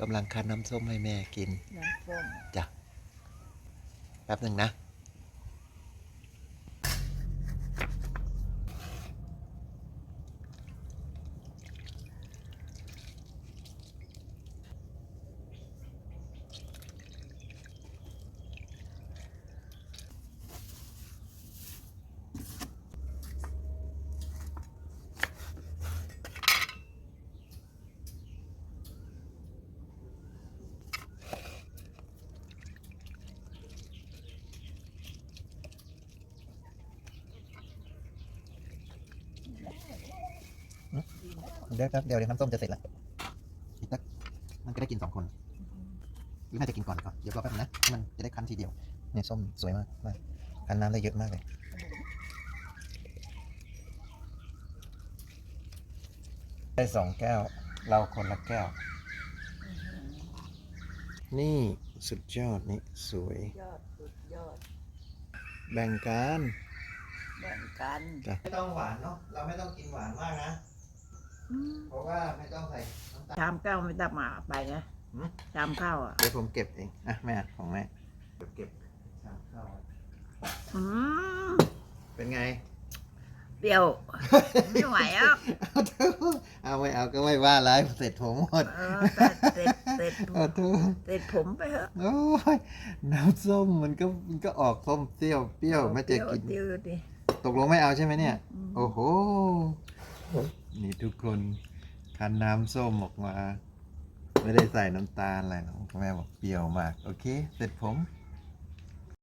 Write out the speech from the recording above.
กำลังคั้นน้ำส้มให้แม่กิน น้ำส้ม จ้ะ แป๊บหนึ่งนะ เดี๋ยวครับเดี๋ยวเดี๋ยวน้ำส้มจะเสร็จแล้วอีกสักมันก็ได้กินสองคน หรือน่าจะกินก่อนก่อนเดี๋ยวรอแป๊บนึงนะให้มันจะได้คั้นทีเดียวเนี่ยส้มสวยมากมากคั้นน้ำได้เยอะมากเลยได้สองแก้ว เราคนละแก้ว นี่สุดยอดนี่สวย ยอดสุดยอดแบ่งกันแบ่งกัน ไม่ต้องหวานเนาะเราไม่ต้องกินหวานมากนะ เพราะว่าไม่ต้องใส่น้ำตาล ชามข้าวไม่ต้องมาไปนะหืม ชามข้าวอะเดี๋ยวผมเก็บเองอะแม่ของแม่เก็บเก็บชามข้าวไว้อืมเป็นไง เปรี้ยว ไม่ไหวอะเอาเถอะเอาไม่เอาก็ไม่ว่าอะไรเสร็จผมหมดเออเสร็จเสร็จเสร็จเอาเถอะเสร็จผมไปเถอะโอ้ยน้ำส้มมันก็มันก็ออกส้มเปรี้ยวเปรี้ยวไม่จะกิน เปรี้ยวดิตกลงไม่เอาใช่ไหมเนี่ยอืมโอ้โห นี่ทุกคนคั้นน้ำส้มออกมา ไม่ได้ใส่น้ำตาลอะไรนะแม่บอกเปรี้ยวมาก โอเค เสร็จผม